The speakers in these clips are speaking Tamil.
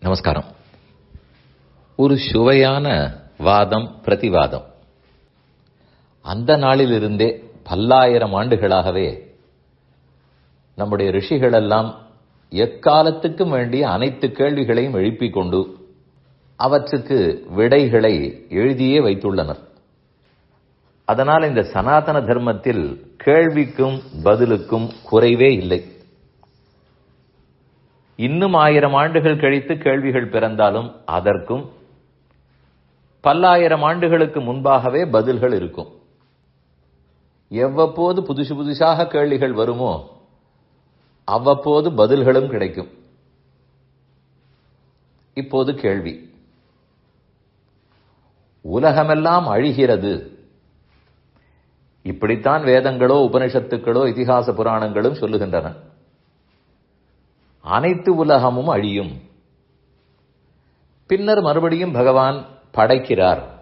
நமஸ்காரம். ஒரு சுவையான வாதம் பிரதிவாதம். அந்த நாளிலிருந்தே பல்லாயிரம் ஆண்டுகளாகவே நம்முடைய ரிஷிகளெல்லாம் எக்காலத்துக்கும் வேண்டிய அனைத்து கேள்விகளையும் எழுப்பிக் கொண்டு அவற்றுக்கு விடைகளை எழுதியே வைத்துள்ளனர். அதனால் இந்த சனாதன தர்மத்தில் கேள்விக்கும் பதிலுக்கும் குறைவே இல்லை. இன்னும் ஆயிரம் ஆண்டுகள் கழித்து கேள்விகள் பிறந்தாலும் அதற்கும் பல்லாயிரம் ஆண்டுகளுக்கு முன்பாகவே பதில்கள் இருக்கும். எவ்வப்போது புதுசு புதுசாக கேள்விகள் வருமோ அவ்வப்போது பதில்களும் கிடைக்கும். இப்போது கேள்வி. உலகமெல்லாம் அழிகிறது. இப்படித்தான் வேதங்களோ உபனிஷத்துக்களோ இதிகாச புராணங்களும் சொல்லுகின்றன. அனைத்து உலகமும் அழியும். பின்னர் மறுபடியும் பகவான் படைக்கிறார்.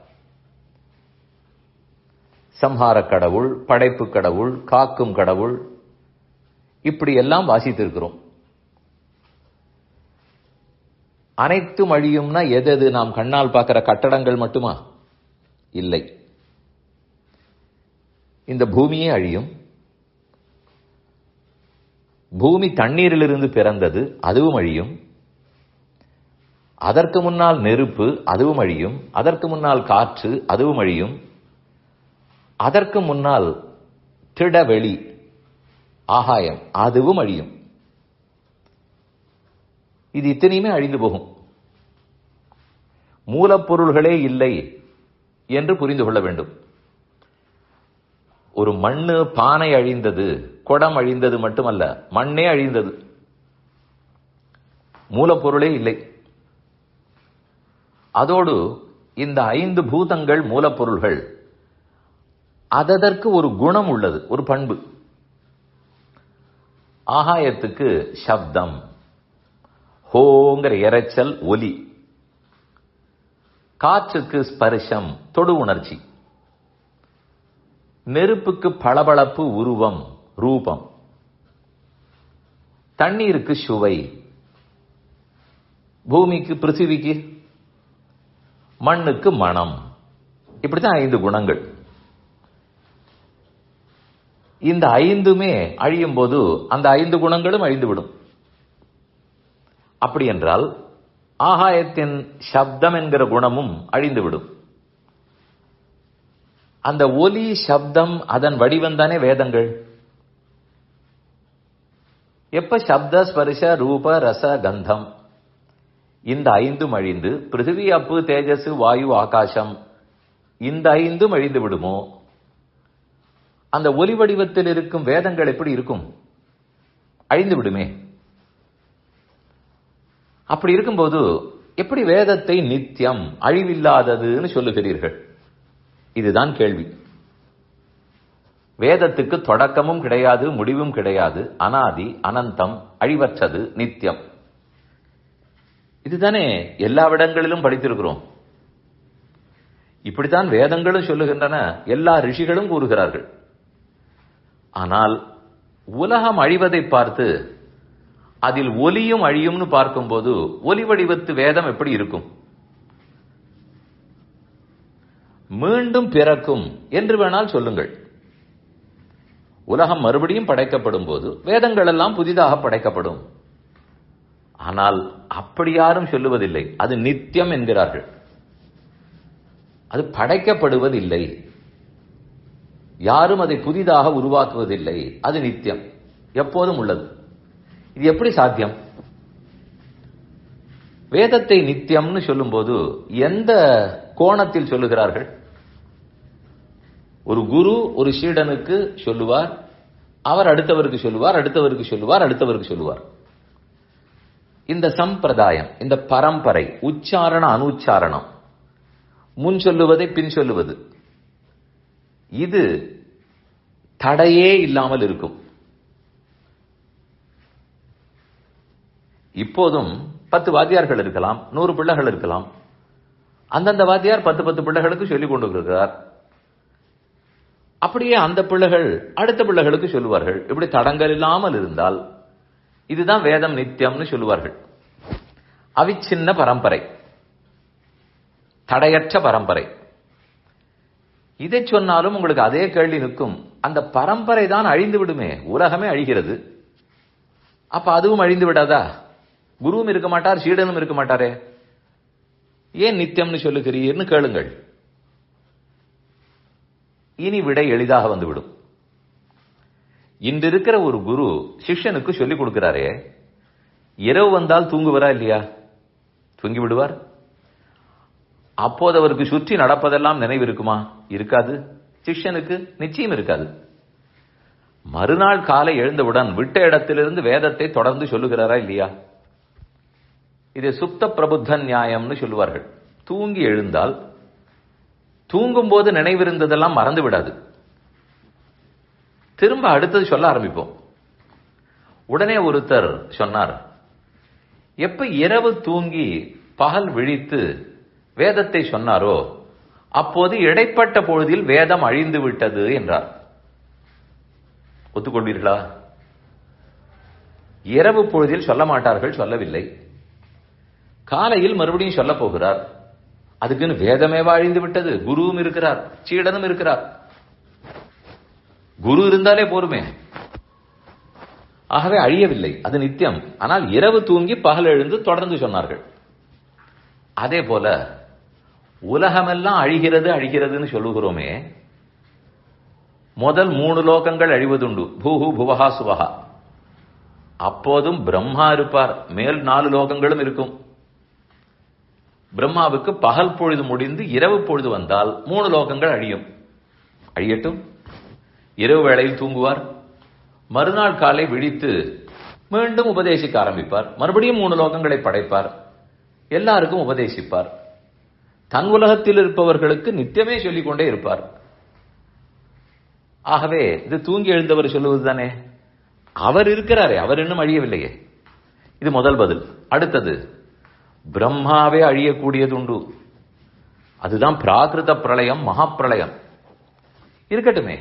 சம்ஹார கடவுள் படைப்பு கடவுள் காக்கும் கடவுள் இப்படி எல்லாம் வாசித்திருக்கிறோம். அனைத்தும் அழியும்னா எது எது நாம் கண்ணால் பார்க்கிற கட்டடங்கள் மட்டுமா? இல்லை. இந்த பூமியே அழியும். பூமி தண்ணீரிலிருந்து பிறந்தது அதுவும் அழியும். அதற்கு முன்னால் நெருப்பு அதுவும் அழியும். அதற்கு முன்னால் காற்று அதுவும் அழியும். அதற்கு முன்னால் திடவெளி ஆகாயம் அதுவும் அழியும். இது இத்தனையுமே அழிந்து போகும். மூலப்பொருள்களே இல்லை என்று புரிந்து கொள்ள வேண்டும். ஒரு மண்ணு பானை அழிந்தது குடம் அழிந்தது மட்டுமல்ல மண்ணே அழிந்தது. மூலப்பொருளே இல்லை. அதோடு இந்த ஐந்து பூதங்கள் மூலப்பொருள்கள் அதற்கு ஒரு குணம் உள்ளது ஒரு பண்பு. ஆகாயத்துக்கு சப்தம் ஹோங்கிற இறைச்சல் ஒலி காற்றுக்கு ஸ்பர்ஷம் தொடு உணர்ச்சி நெருப்புக்கு பளபளப்பு உருவம் ரூபம். தண்ணீருக்கு சுவை. பூமிக்கு பிருத்திவிக்கு மண்ணுக்கு மனம். இப்படித்தான் ஐந்து குணங்கள். இந்த ஐந்துமே அழியும் போது அந்த ஐந்து குணங்களும் அழிந்துவிடும். அப்படி என்றால் ஆகாயத்தின் சப்தம் என்கிற குணமும் அழிந்துவிடும். அந்த ஒலி சப்தம் அதன் வடிவம் தானே வேதங்கள்? எப்ப சப்த ஸ்பர்ஷ ரூப ரச கந்தம்? இந்த ஐந்தும் அழிந்து பிருத்திவி அப்பு தேஜஸ் வாயு ஆகாசம் இந்த ஐந்தும் அழிந்து விடுமோ? அந்த ஒலி வடிவத்தில் இருக்கும் வேதங்கள் எப்படி இருக்கும்? அழிந்து விடுமே. அப்படி இருக்கும்போது எப்படி வேதத்தை நித்தியம் அழிவில்லாததுன்னு சொல்லுகிறீர்கள்? இதுதான் கேள்வி. வேதத்துக்கு தொடக்கமும் கிடையாது முடிவும் கிடையாது. அனாதி அனந்தம் அழிவற்றது நித்தியம் இதுதானே எல்லா இடங்களிலும் படித்திருக்கிறோம். இப்படித்தான் வேதங்களும் சொல்லுகின்றன. எல்லா ரிஷிகளும் கூறுகிறார்கள். ஆனால் உலகம் அழிவதை பார்த்து அதில் ஒலியும் அழியும்னு பார்க்கும்போது ஒலி வடிவத்து வேதம் எப்படி இருக்கும்? மீண்டும் பிறக்கும் என்று வேணால் சொல்லுங்கள். உலகம் மறுபடியும் படைக்கப்படும் போது வேதங்கள் எல்லாம் புதிதாக படைக்கப்படும். ஆனால் அப்படி யாரும் சொல்லுவதில்லை. அது நித்தியம் என்கிறார்கள். அது படைக்கப்படுவதில்லை. யாரும் அதை புதிதாக உருவாக்குவதில்லை. அது நித்தியம் எப்போதும் உள்ளது. இது எப்படி சாத்தியம்? வேதத்தை நித்தியம்னு சொல்லும்போது எந்த கோணத்தில் சொல்லுகிறார்கள்? ஒரு குரு ஒரு சீடனுக்கு சொல்லுவார் அவர் அடுத்தவருக்கு சொல்லுவார் அடுத்தவருக்கு சொல்லுவார் அடுத்தவருக்கு சொல்லுவார். இந்த சம்பிரதாயம் இந்த பரம்பரை உச்சாரண அனுச்சாரணம் முன் சொல்லுவதை பின் சொல்லுவது இது தடையே இல்லாமல் இருக்கும். இப்போதும் பத்து வாத்தியார்கள் இருக்கலாம் நூறு பிள்ளைகள் இருக்கலாம். அந்தந்த வாத்தியார் பத்து பத்து பிள்ளைகளுக்கு சொல்லிக் கொண்டு இருக்கிறார். அப்படியே அந்த பிள்ளைகள் அடுத்த பிள்ளைகளுக்கு சொல்லுவார்கள். இப்படி தடங்கள் இல்லாமல் இருந்தால் இதுதான் வேதம் நித்தியம்னு சொல்லுவார்கள். அவிச்சின்ன பரம்பரை. தடையற்ற பரம்பரை. இதை சொன்னாலும் உங்களுக்கு அதே கேள்வி நிற்கும். அந்த பரம்பரை தான் அழிந்து விடுமே. உலகமே அழிகிறது. அப்ப அதுவும் அழிந்து விடாதா? குருவும் இருக்க மாட்டார் சீடனும் இருக்க மாட்டாரே? ஏன் நித்தியம்னு சொல்லுகிறீர்னு கேளுங்கள். இனி விடை எளிதாக வந்துவிடும். இன்று இருக்கிற ஒரு குரு சிஷ்யனுக்கு சொல்லிக் கொடுக்கிறாரே இரவு வந்தால் தூங்குவரா இல்லையா? தூங்கி விடுவார் அப்போது அவருக்கு சுற்றி நடப்பதெல்லாம் நினைவு இருக்குமா இருக்காது. சிஷ்யனுக்கு நிச்சயம் இருக்காது. மறுநாள் காலை எழுந்தவுடன் விட்ட இடத்திலிருந்து வேதத்தை தொடர்ந்து சொல்லுகிறாரா இல்லையா? இதை சுப்த பிரபுத்த நியாயம்னு சொல்லுவார்கள். தூங்கி எழுந்தால் தூங்கும் போது நினைவிருந்ததெல்லாம் மறந்து விடாது திரும்ப அடுத்தது சொல்ல ஆரம்பிப்போம். உடனே ஒருத்தர் சொன்னார் எப்ப இரவு தூங்கி பகல் விழித்து வேதத்தை சொன்னாரோ அப்போது இடைப்பட்ட பொழுதில் வேதம் அழிந்து விட்டது என்றார். ஒத்துக்கொள்வீர்களா இரவு பொழுதில் சொல்ல மாட்டார்கள் சொல்லவில்லை. காலையில் மறுபடியும் சொல்ல போகிறார். அதுக்குன்னு வேதமேவா அழிந்து விட்டது. குருவும் இருக்கிறார். சீடனும் இருக்கிறார். குரு இருந்தாலே போருமே. ஆகவே அழியவில்லை. அது நித்தியம். ஆனால் இரவு தூங்கி பகல் எழுந்து தொடர்ந்து சொன்னார்கள். அதே போல உலகமெல்லாம் அழிகிறது அழிகிறதுன்னு சொல்லுகிறோமே. முதல் மூணு லோகங்கள் அழிவதுண்டு. பூஹு புவஹா சுவஹா. அப்போதும் பிரம்மா இருப்பார். மேல் நாலு லோகங்களும் இருக்கும். பிரம்மாவுக்கு பகல் பொழுது முடிந்து இரவு பொழுது வந்தால் மூணு லோகங்கள் அழியும். அழியட்டும். இரவு வேளையில் தூங்குவார். மறுநாள் காலை விழித்து மீண்டும் உபதேசிக்க ஆரம்பிப்பார். மறுபடியும் மூணு லோகங்களை படைப்பார். எல்லாருக்கும் உபதேசிப்பார். தன் உலகத்தில் இருப்பவர்களுக்கு நித்தியமே சொல்லிக்கொண்டே இருப்பார். ஆகவே இது தூங்கி எழுந்தவர் சொல்லுவது தானே அவர் இருக்கிறாரே அவர் இன்னும் அழியவில்லையே. இது முதல் பதில். அடுத்தது பிரம்மாவே அழியக்கூடியது உண்டு அதுதான் பிராகிருத பிரளயம் மகாப்பிரளயம். இருக்கட்டுமே.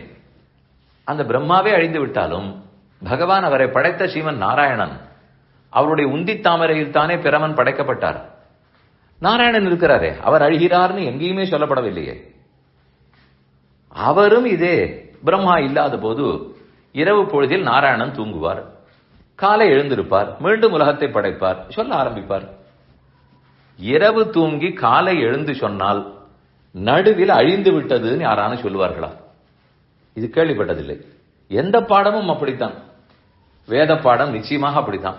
அந்த பிரம்மாவே அழிந்து விட்டாலும் பகவான் அவரை படைத்த ஸ்ரீமன் நாராயணன் அவருடைய உந்தி தாமரையில் தானே பிரமன் படைக்கப்பட்டார். நாராயணன் இருக்கிறாரே அவர் அழிகிறார்னு எங்கேயுமே சொல்லப்படவில்லையே. அவரும் இதே பிரம்மா இல்லாத போது இரவு பொழுதில் நாராயணன் தூங்குவார். காலை எழுந்திருப்பார் மீண்டும் உலகத்தை படைப்பார் சொல்ல ஆரம்பிப்பார். இரவு தூங்கி காலை எழுந்து சொன்னால் நடுவில் அழிந்து விட்டதுன்னு யாரான சொல்லுவார்களா? இது கேள்விப்பட்டதில்லை. எந்த பாடமும் அப்படித்தான். வேத பாடம் நிச்சயமாக அப்படித்தான்.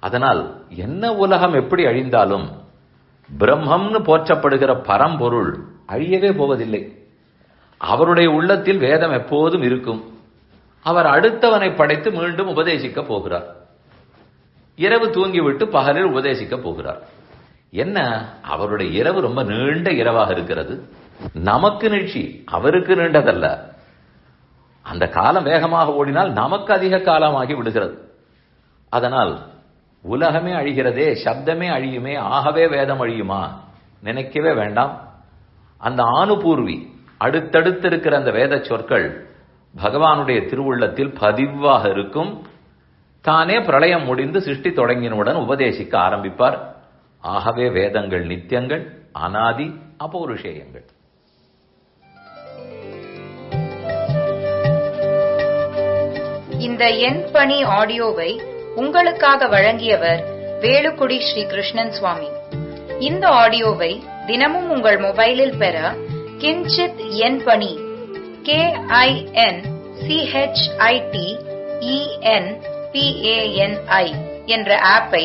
அதனால் என்ன உலகம் எப்படி அழிந்தாலும் பிரம்மம்னு போற்றப்படுகிற பரம்பொருள் அழியவே போவதில்லை. அவருடைய உள்ளத்தில் வேதம் எப்போதும் இருக்கும். அவர் அடுத்தவனை படைத்து மீண்டும் உபதேசிக்க போகிறார். இரவு தூங்கிவிட்டு பகலில் உபதேசிக்க போகிறார். என்ன? அவருடைய இரவு ரொம்ப நீண்ட இரவாக இருக்கிறது. நமக்கு நிகழ்ச்சி அவருக்கு நீண்டதல்ல. அந்த காலம் வேகமாக ஓடினால் நமக்கு அதிக காலமாகி விடுகிறது. அதனால் உலகமே அழிகிறதே சப்தமே அழியுமே ஆகவே வேதம் அழியுமா? நினைக்கவே வேண்டாம். அந்த ஆணுபூர்வி அடுத்தடுத்து இருக்கிற அந்த வேத சொற்கள் பகவானுடைய திருவுள்ளத்தில் பதிவாக இருக்கும். தானே பிரளயம் முடிந்து சிருஷ்டி தொடங்கினவுடன் உபதேசிக்க ஆரம்பிப்பார். ஆகவே வேதங்கள் நித்தியங்கள் அனாதி அபௌருஷேயங்கள் இந்த என் பணி ஆடியோவை உங்களுக்காக வழங்கியவர் வேலுக்குடி ஸ்ரீ கிருஷ்ணன் சுவாமி. இந்த ஆடியோவை தினமும் உங்கள் மொபைலில் பெற கிஞ்சித் எண் பணி கே ஐ என் சிஹெச்ஐடி இஎன் என்ற ஆப்பை